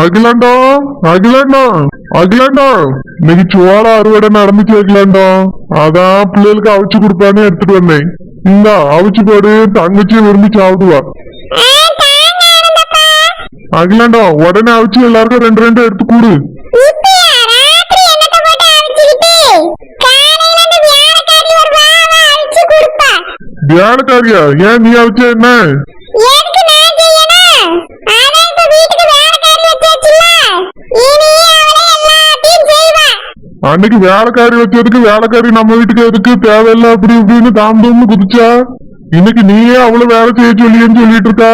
அகிலாண்டா அகிலாண்டா அகிலாண்டா. இன்னைக்கு சோள அறுவடை நடந்துச்சு அகிலாண்டா. அதான் பிள்ளைகளுக்கு அவிச்சு கொடுப்பான்னு எடுத்துட்டு வந்தேன். இந்த அவிச்சு போடு தங்கச்சி விரும்பி சாப்பிடுவா. அகிலாண்டா உடனே அவிச்சு எல்லாருக்கும் ரெண்டு ரெண்டு எடுத்து கூடு. வேலைக்காரியா ஏன் நீ அவிச்ச என்ன? அன்னைக்கு வேலைக்காரி வச்சதுக்கு வேலைக்காரி நம்ம வீட்டுக்கு எதுக்கு? தேவையில்ல அப்படி இப்படின்னு தாம்பூம்னு குதிச்சா. இன்னைக்கு நீயே அவ்வளவு வேலை செய்ய சொல்லியன்னு சொல்லிட்டு இருக்கா.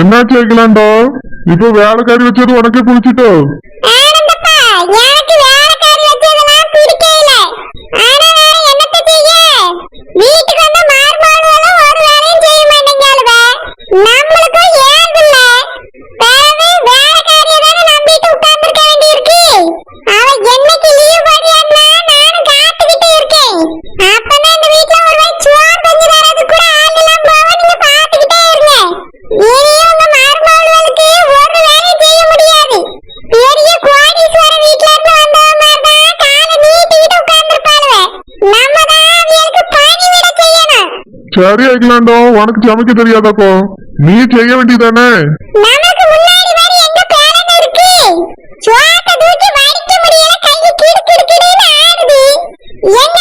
என்ன வைக்கலாண்டோ இப்ப வேலைக்காரி வச்சது உனக்கே பிடிச்சிட்டோ எனக்கு வேலைக்காரி வச்சதெல்லாம் பிடிக்கல ஆனா வேற என்னத்த செய்ய வீட்டுக்கு வந்த மார்மாடுவெல்லாம் ஒரு வேலையும் செய்ய மாட்டேங்காளுவ நம்மளுக்கும் ஏன் இல்ல பிறகு வேலைக்காரியை தானே நம்பிட்டு உட்கார்ந்துருக்க வேண்டியிருக்கு அவ என்னைக்கு லீவ் போடுறான்னா நானும் காத்துக்கிட்டு இருக்கேன் அப்பதான் இந்த வீட்ல ஒரு வாய் சோறு பஞ்சு தரது கூட ஆள் எல்லாம் போக நீங்க பாத்துக்கிட்டே இருங்க இனியும் உங்க மார்மாடுவலுக்கு ஒரு வேலையும் செய்ய முடியாது பெரிய கோடீஸ்வர வீட்ல இருந்து வந்தவ மாதிரி தான் காலை நீட்டிக்கிட்டு உட்கார்ந்துருப்பாளுவ நம்ம தான் அவங்களுக்கு பணிவிட செய்யணும் சரி வைக்கலாண்டோ உனக்கு சமைக்க தெரியாதாக்கோ. நீ செய்ய வேண்டியதானே என்ன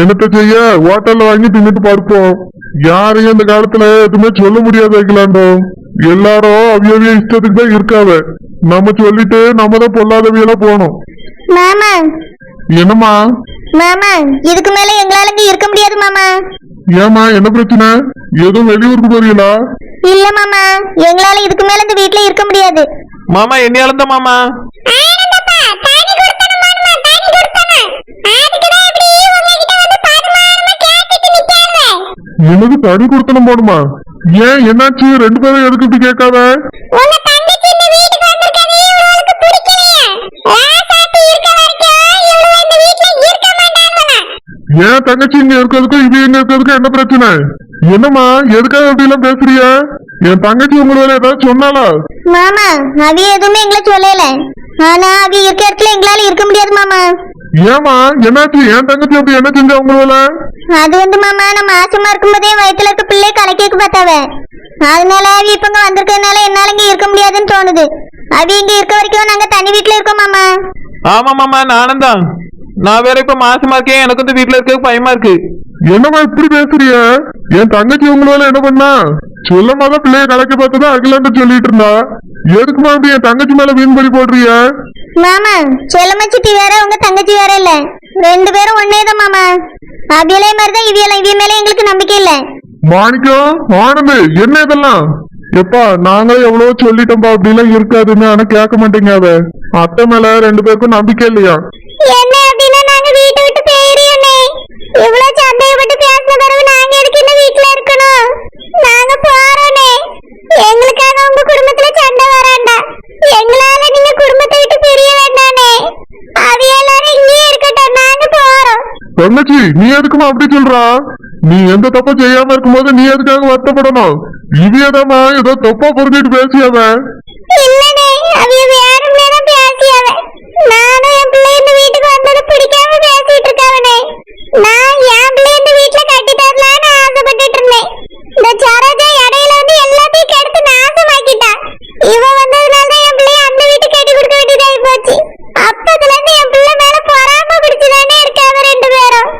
என்னத்த செய்ய? ஹோட்டல்ல வாங்கி தின்னுட்டு பார்ப்போம் யாரையும் இந்த காலத்துல எதுவுமே சொல்ல முடியாது வைக்கலாண்டோ எல்லாரும் அவியவிய இஷ்டத்துக்கு தான் இருக்காவ நம்ம சொல்லிட்டு நம்ம தான் பொல்லாதவியெல்லாம் போகணும். மாமா. என்னம்மா? மாமா இதுக்கு மேல எங்களால இங்க இருக்க முடியாது மாமா. ஏமா என்ன பிரச்சனை? எதுவும் வெளியூருக்கு போறீங்களா? இல்ல மாமா. எங்களால இதுக்கு மேல இந்த வீட்ல இருக்க முடியாது. மாமா என்ன இழந்த மாமா. என்னது தனி கொடுத்தனம் போடுமா? ஏன் என்னாச்சு? ரெண்டு பேரும் எதுக்கு இப்படி கேட்காத? ஏன் தங்கச்சி இங்க இருக்கிறதுக்கும் இது இங்க இருக்கிறதுக்கும் என்ன பிரச்சனை? என்னம்மா எதுக்காக அப்படி எல்லாம் பேசுறிய? என் தங்கச்சி உங்களை ஏதாவது சொன்னாலா மாமா அவி எதுவுமே எங்களை சொல்லல. ஆனா அவி இருக்க இடத்துல எங்களால இருக்க முடியாது மாமா. ஏமா என்னாச்சு? என் தங்கச்சி அப்படி என்ன செஞ்சா உங்களை அது வந்து மாமா நான் மாசமா இருக்கும்போதே வயித்துல இருக்க பிள்ளை கலக்கிக்க பார்த்தாவ. அதனால அவி இப்ப இங்க வந்திருக்கிறதுனால என்னால இங்க இருக்க முடியாதுன்னு தோணுது. அவி இங்க இருக்க வரைக்கும் நாங்க தனி வீட்ல இருக்கோம் மாமா. ஆமா மாமா நானும் தான். நான் வேற இப்ப மாசமா இருக்கேன் எனக்கு வந்து வீட்டுல இருக்க பயமா இருக்கு. என்னம்மா இப்படி பேசுறிய என் தங்கச்சி உங்களால என்ன பண்ணா? சொல்லமா தான் பிள்ளைய கலக்கி பார்த்ததா அகிலாண்ட சொல்லிட்டு இருந்தா. எதுக்குமா அப்படி என் தங்கச்சி மேல வீண்படி போடுறிய மாமா செல்லம்மா சித்தி வேற உங்க தங்கச்சி வேற இல்ல. ரெண்டு பேரும் ஒன்னேதான் மாமா. அவியலே மாதிரிதான் இவியலாம் இவிய மேல எங்களுக்கு நம்பிக்கை இல்ல. மாணிக்கம் ஆனந்து என்ன இதெல்லாம்? எப்பா நாங்களும் எவ்வளவோ சொல்லிட்டோம்பா அப்படி எல்லாம் இருக்காதுன்னு ஆனா கேட்க மாட்டேங்க அவ. அத்தை மேல ரெண்டு பேருக்கும் நம்பிக்கை இல்லையா? என்ன அப்படின்னா நாங்க வீட்டை விட்டு போயிரியோனே இவ்வளவு சந்தேகப்பட்டு பேசின பிறகு நாங்க எதுக்கு இந்த வீட்டுல இருக்கணும் நாங்க போறோனே எங்களுக்காக உங்க குடும்பத்துல சண்டை வராண்டா எங்களால நீங்க குடும்பத்தை விட்டு பிரிய வேண்டானே அது எல்லாரும் இங்கேயே இருக்கட்டும் நாங்க போறோம் தங்கச்சி நீ எதுக்குமா அப்படி சொல்றா? நீ எந்த தப்ப செய்யாம இருக்கும்போது நீ எதுக்காக வருத்தப்படணும்? இவியதாமா ஏதோ தப்பா புரிஞ்சிட்டு பேசியாவே இல்லனே அவிய வேணும்னே தான் பேசியாவ நானும் என் பிள்ளை இந்த வீட்டுக்கு வந்தது பிடிக்காம பேசிட்டு இருக்காவனே நான் என் பிள்ளை இந்த வீட்டுல கட்டி தரலான்னு ஆசைப்பட்டுட்டு இருந்தேன் இந்த சரோஜா இடையில வந்து எல்லாத்தையும் கெடுத்து நாசமாக்கிட்டா இவ வந்ததுனால தான் என் பிள்ளைய அந்த வீட்டுக்கு கட்டி கொடுக்க வேண்டியதாகி போச்சு அப்பத்துல இருந்து என் பிள்ளை மேல பொறாம பிடிச்சுதானே இருக்காவ ரெண்டு பேரும்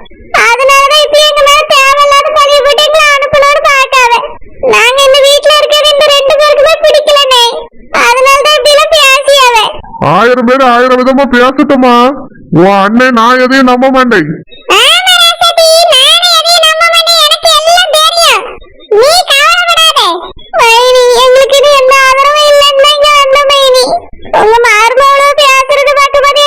அதனாலதான் இப்ப எங்க மேல தேவையில்லாத பழிய போட்டு எங்களை அனுப்பணும்னு பார்க்காவ நாங்க இந்த வீட்டுல இருக்கிறது இந்த ரெண்டு பேருக்குமே பிடிக்கலனே அதனாலதான் இப்படி எல்லாம் பேசியாவ ஆயிரம் பேர் ஆயிரம் விதமா பேசட்டுமா? உன் அண்ணன் நான் எதையும் நம்ப மாட்டேன் ஆமா ராசாத்தி, நானே எதையும் நம்ப மாட்டேன், எனக்கு எல்லாம் தெரியும். நீ கவலைப்படாத. மைனி, எங்களுக்கு இது எந்த ஆதரவும் இல்லைன்னு தான் இங்க வந்தோம் மைனி. உங்க மருமகளும் பேசுறது பார்க்கும்போது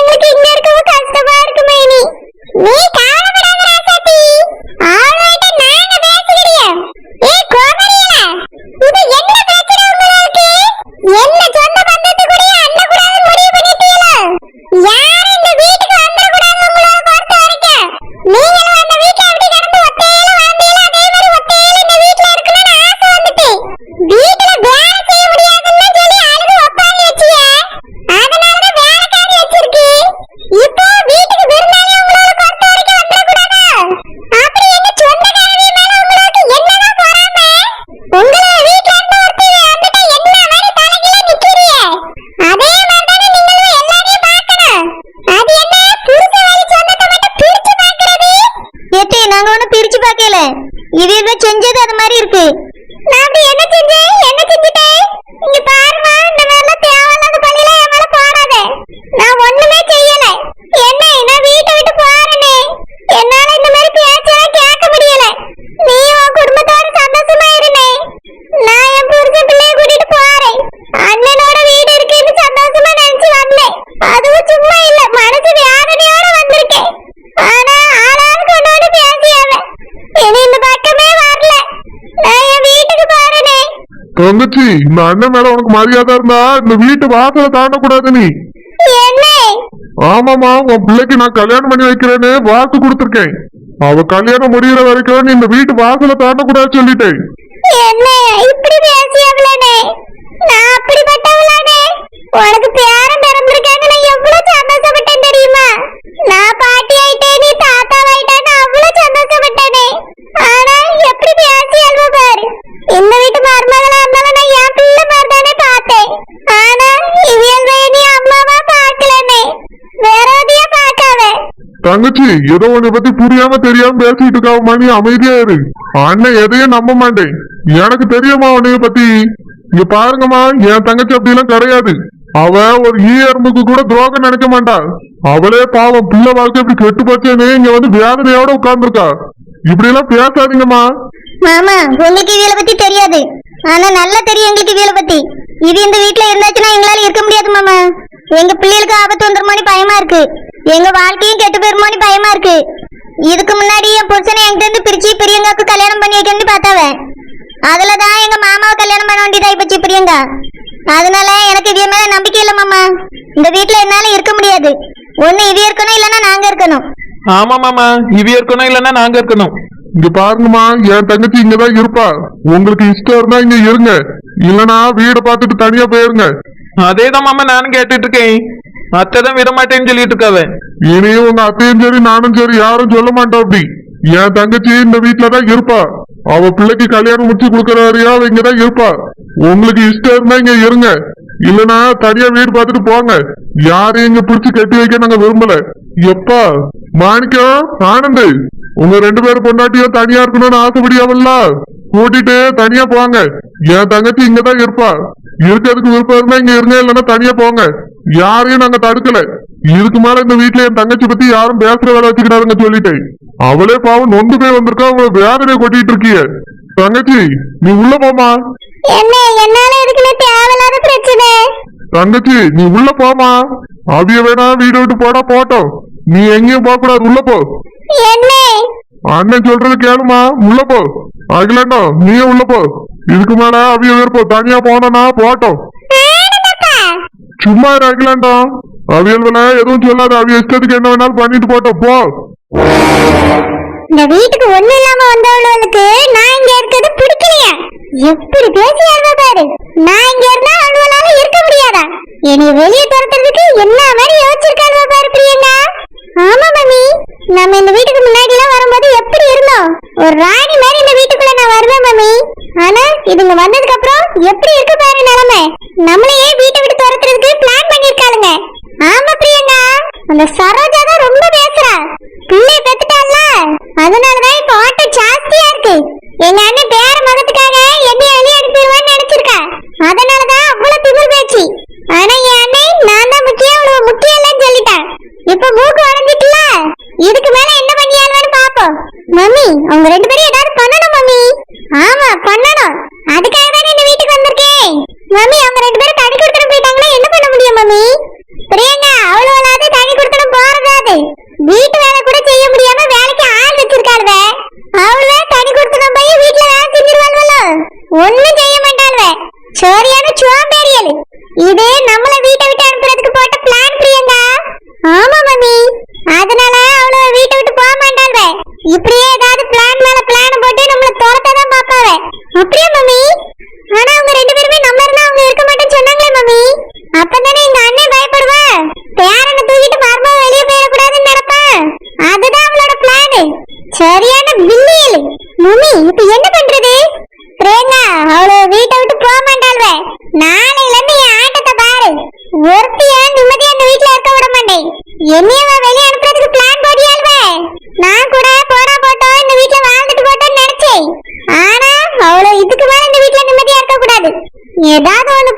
அதுவும் சும்மா இல்ல மனசு வேதனையோட வந்திருக்கேன் ஆனா ஆளாளுக்கு கொண்டு வந்து பேசியாவ இனி இந்த பக்கமே வரல நான் என் வீட்டுக்கு போறேனே தங்கச்சி இந்த அண்ணன் மேல உனக்கு மரியாதை இருந்தா இந்த வீட்டு வாசலை தாண்டக்கூடாது நீ. ஆமாமா உன் பிள்ளைக்கு நான் கல்யாணம் பண்ணி வைக்கிறேன்னு வாக்கு கொடுத்துருக்கேன். அவ கல்யாணம் முடியிற வரைக்கும் நீ இந்த வீட்டு வாசலை தாண்டக்கூடாது சொல்லிட்டேன் என்ன இப்படி பேசியாவளனே நான் அப்படிப்பட்டவளானே உனக்கு பேரன் பிறந்திருக்காங்க நான் எவ்வளவு சந்தோஷப்பட்டேன் தெரியுமா நான் பாட்டி ஆயிட்டேன் நீ தாத்தா ஆயிட்டேன்னு அவ்வளவு சந்தோஷப்பட்டேனே ஆனா எப்படி பேசி அல்வா பாரு இந்த வீட்டு மருமகளா இருந்தாலும் நான் என் பிள்ளை மாதிரி தானே பார்த்தேன் ஆனா இவியல் நீ அம்மாவா பார்க்கலனே வேறோதியா பார்க்காத தங்கச்சி ஏதோ உன்னை பத்தி புரியாம தெரியாம பேசிட்டு இருக்காம நீ அமைதியா இரு. அண்ணன் எதையும் நம்ப மாட்டேன். எனக்கு தெரியுமா உன்னைய பத்தி? இங்க பாருங்கம்மா என் தங்கச்சி அப்படிலாம் கிடையாது. அவ ஒரு ஈ எறும்புக்கு கூட துரோகம் நினைக்க மாட்டா. அவளே பாவம் பிள்ளை வாழ்க்கை இப்படி கெட்டு போச்சேன்னு இங்க வந்து வேதனையோட உட்கார்ந்துருக்கா. இப்படி எல்லாம் பேசாதீங்கம்மா. மாமா உங்களுக்கு இவியல பத்தி தெரியாது. ஆனா நல்லா தெரியும் எங்களுக்கு இவியல பத்தி. இது இந்த வீட்ல இருந்தாச்சுன்னா எங்களால இருக்க முடியாது மாமா. எங்க பிள்ளைகளுக்கு ஆபத்து வந்துருமோனு பயமா இருக்கு. எங்க வாழ்க்கையும் கெட்டு போயிருமோனு பயமா இருக்கு. இதுக்கு முன்னாடி என் புருஷனை என்கிட்ட இருந்து பிரிச்சு பிரியங்காக்கு கல்யாணம் பண்ணி வைக்கணும்னு பார்த்தாவ. அதுலதான் எங்க மாமாவை கல்யாணம் பண்ண வேண்டியதாயி போச்சு பிரியங்கா. அதனால எனக்கு இவிய மேல நம்பிக்கை இல்ல மாமா. இந்த வீட்ல என்னால இருக்க முடியாது. ஒண்ணு இவிய இருக்கணும் இல்லைன்னா நாங்க இருக்கணும். ஆமா மாமா இவி இருக்கணும் இல்லைன்னா நாங்க இருக்கணும். இங்க பாருங்கம்மா என் தங்கச்சி இங்கதான் இருப்பா. உங்களுக்கு இஷ்டம் இருந்தா இங்க இருங்க. இல்லனா வீடு பார்த்துட்டு தனியா போயிருங்க. அதேதான் மாமா நானும் கேட்டுட்டு இருக்கேன். அத்தை தான் விட மாட்டேன்னு சொல்லிட்டு இருக்காவ இனியும் உங்க அத்தையும் சரி நானும் சரி யாரும் சொல்ல மாட்டோம் அப்படி. என் தங்கச்சி இந்த வீட்டுலதான் இருப்பா. அவ பிள்ளைக்கு கல்யாணம் முடிச்சு கொடுக்கற வரையும் அவ இங்கதான் இருப்பா. உங்களுக்கு இஷ்டம் இருந்தா இங்க இருங்க. இல்லனா தனியா வீடு பார்த்துட்டு போங்க. யாரையும் இங்க பிடிச்சு கட்டி வைக்க நாங்க விரும்பல. எப்பா மாணிக்கம் ஆனந்த் உங்க ரெண்டு பேரும் பொண்டாட்டியும் தனியா இருக்கணும்னு ஆசைப்படியாவல்ல கூட்டிட்டு தனியா போங்க. என் தங்கச்சி இங்கதான் இருப்பா. இருக்கிறதுக்கு விருப்பம் இருந்தா இங்க இருங்க இல்லைன்னா தனியா போங்க. யாரையும் நாங்க தடுக்கல. இதுக்கு மேல இந்த வீட்டுல என் தங்கச்சி பத்தி யாரும் பேசுற வேலை வச்சுக்கிட்டாருங்க சொல்லிட்டேன். அவளே பாவம் நொந்து போய் வந்திருக்கா அவங்கள வேதனை கொட்டிட்டு இருக்கிய. தங்கச்சி நீ உள்ள போமா தங்கச்சி நீ உள்ள போமா அவிய வேணா வீடு விட்டு போடா போட்டோம். நீ எங்கேயும் போக கூடாது உள்ள போ. என்ன? அண்ணன் சொல்றது கேளுமா உள்ள போ. அகிலண்டோ நீயும் உள்ள போ. இதுக்கு மேல அவிய விருப்பம். தனியா போனா போட்டோம் சும்மா இரு அவியல் அவியல்வன எதுவும் சொல்லாத. அவிய இஷ்டத்துக்கு என்ன வேணாலும் பண்ணிட்டு போட்டோம் போ. இந்த வீட்டுக்கு ஒண்ணு இல்லாம வந்தவளுக்கு நான் இங்க இருக்கிறது பிடிக்கலையா. எப்படி பேசி பாரு. நான் இங்க இருந்தா அழுவனால இருக்க முடியாதா? என்னை வெளியே துரத்துறதுக்கு என்ன மாதிரி யோசிச்சிருக்காங்க பாரு பிரியங்கா ஆமா மம்மி நம்ம இந்த வீட்டுக்கு முன்னாடி எல்லாம் வரும்போது எப்படி இருந்தோம் ஒரு ராணி மாதிரி இந்த வீட்டுக்குள்ள நான் வருவேன் மம்மி ஆனா இதுங்க வந்ததுக்கு அப்புறம் எப்படி இருக்கு பாரு நிலைமை. நம்மளையே வீட்டை விட்டு துரத்துறதுக்கு பிளான் பண்ணிருக்காளுங்க ஆமா பிரியங்கா அந்த சரோஜா தான் ரொம்ப பேசுறா. பிள்ளை பெத்துட்டால அதனாலதான் இப்ப ஓட்டம் ஜாஸ்தியா இருக்கு. எங்க அண்ணன் பேர மகத்துக்காக என்ன வெளியே அனுப்பிடுவான்னு நினைச்சிருக்கா. அதனாலதான் அவ்வளவு திமிர் பேச்சு. ஆனா என் அண்ணன் நான் தான் முக்கியம் அவ்வளவு முக்கியம் இல்லைன்னு சொல்லிட்டான் இப்ப மூக்கு உடஞ்சிட்டுல இதுக்கு மேல என்ன பண்ணியாலும்னு பாப்போம் மம்மி அவங்க ரெண்டு பேரும் ஏதாவது பண்ணணும் மம்மி. ஆமா பண்ணணும் அதுக்காக தானே இந்த வீட்டுக்கு வந்திருக்கேன் மம்மி அவங்க ரெண்டு பேரும் தனி கொடுத்துட்டு போயிட்டாங்கன்னா என்ன பண்ண முடியும் மம்மி பிரியங்கா அவ்வளவு தனி கொடுத்துட்டு போறதாது வீட்டு வேலை கூட செய்ய முடியாம வேலைக்கு ஆள் வச்சிருக்காளுவ அவளுவே தனி கொடுத்துட்டு போய் வீட்டுல வேலை செஞ்சிருவாள்வல்ல ஒண்ணும் செய்ய மாட்டாளுவ சரியான சோம்பேறியல் இது நம்மள வீட்டை விட்டு அனுப்புறதுக்கு போட்ட பிளான் பிரியங்கா. ஆமா மம்மி. அதனால அவள வீட்டை விட்டு போக மாட்டாள் இப்படியே ஏதாவது பிளான் போட்டு நம்மள துரத்த தான் பாப்பாவ அப்படியே மம்மி ஆனா அவங்க ரெண்டு பேருமே நம்ம இருந்தா அவங்க இருக்க மாட்டேன்னு சொன்னாங்களே மம்மி அப்பதானே எங்க அண்ணன் பயப்படுவா பேரனை தூக்கிட்டு மர்மம் வெளியே போயிடக்கூடாதுன்னு நினைப்பான் அதுதான் அவளோட பிளான் சரியான பில்லியல் மம்மி இப்ப என்ன பண்றது பிரேங்கா அவள வீட்டை விட்டு போக மாட்டாள்வ நாளையில இருந்து என் ஆட்டத்தை பாரு ஒருத்திய நிம்மதியா இந்த வீட்ல இருக்க விட மாட்டேன் என்னையவ வெளியே அனுப்புறதுக்கு பிளான் போடியாள்வ நான் கூட போனா போட்டோம் இந்த வீட்ல வாழ்ந்துட்டு போட்டோம்னு நினைச்சேன் ஆனா அவள இதுக்கு மேல இந்த வீட்ல நிம்மதியா இருக்க கூடாது ஏதாவது ஒண்ணு